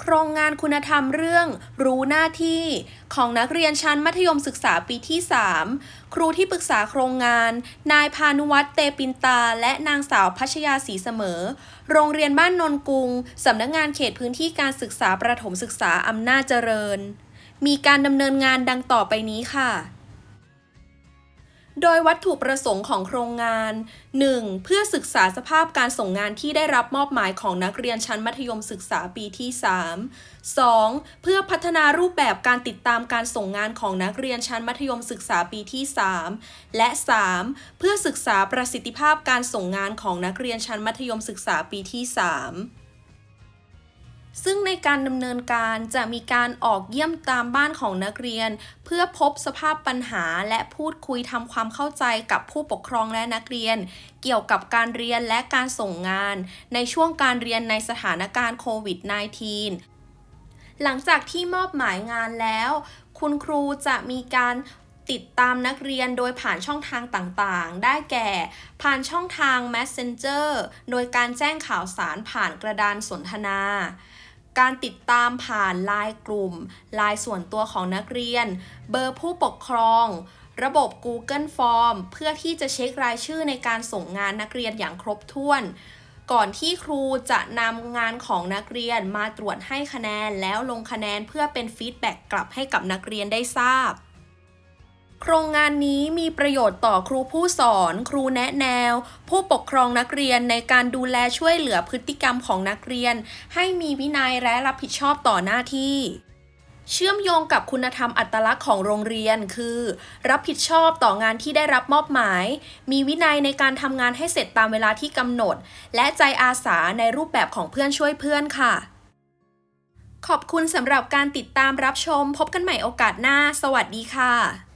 โครงงานคุณธรรมเรื่อง รู้หน้าที่ ของนักเรียนชั้นมัธยมศึกษาปีที่ 3 ครูที่ปรึกษาโครงงาน นายพานุวัฒน์เตปินตา และนางสาวพัชยาศรีเสมอ โรงเรียนบ้านนนกุง สำนักงานเขตพื้นที่การศึกษาประถมศึกษาอำนาจเจริญ มีการดำเนินงานดังต่อไปนี้ค่ะ โดยวัตถุประสงค์ของโครงงาน 1. เพื่อศึกษาสภาพการส่งงานที่ได้รับมอบหมายของนักเรียนชั้นมัธยมศึกษาปีที่ 3 2. เพื่อพัฒนารูปแบบการติดตามการส่งงานของนักเรียนชั้นมัธยมศึกษาปีที่ 3 และ 3. เพื่อศึกษาประสิทธิภาพการส่งงานของนักเรียนชั้นมัธยมศึกษาปีที่ 3 ซึ่งในการดำเนินการจะมีการออกเยี่ยมตามบ้านของนักเรียน เพื่อพบสภาพปัญหาและพูดคุยทำความเข้าใจกับผู้ปกครองและนักเรียน เกี่ยวกับการเรียนและการส่งงาน ในช่วงการเรียนในสถานการณ์โควิด -19 หลังจากที่มอบหมายงานแล้ว คุณครูจะมีการติดตามนักเรียนโดยผ่านช่องทางต่างๆ ได้แก่ ผ่านช่องทาง Messenger โดยการแจ้งข่าวสารผ่านกระดานสนทนา การติดตามผ่านไลน์กลุ่มไลน์ส่วนตัวของนักเรียน เบอร์ผู้ปกครอง ระบบ Google Form เพื่อที่จะเช็ครายชื่อในการส่งงานนักเรียนอย่างครบถ้วน ก่อนที่ครูจะนำงานของนักเรียนมาตรวจให้คะแนนแล้วลงคะแนนเพื่อเป็นฟีดแบ็กกลับให้กับนักเรียนได้ทราบ โครงงานนี้มีประโยชน์ต่อครูผู้สอน ครูแนะแนว ผู้ปกครองนักเรียนในการดูแลช่วยเหลือพฤติกรรมของนักเรียน ให้มีวินัยและรับผิดชอบต่อหน้าที่ เชื่อมโยงกับคุณธรรมอัตลักษณ์ของโรงเรียนคือ รับผิดชอบต่องานที่ได้รับมอบหมาย มีวินัยในการทำงานให้เสร็จตามเวลาที่กำหนด และใจอาสาในรูปแบบของเพื่อนช่วยเพื่อนค่ะขอบคุณสำหรับการติดตามรับชม พบกันใหม่โอกาสหน้า สวัสดีค่ะ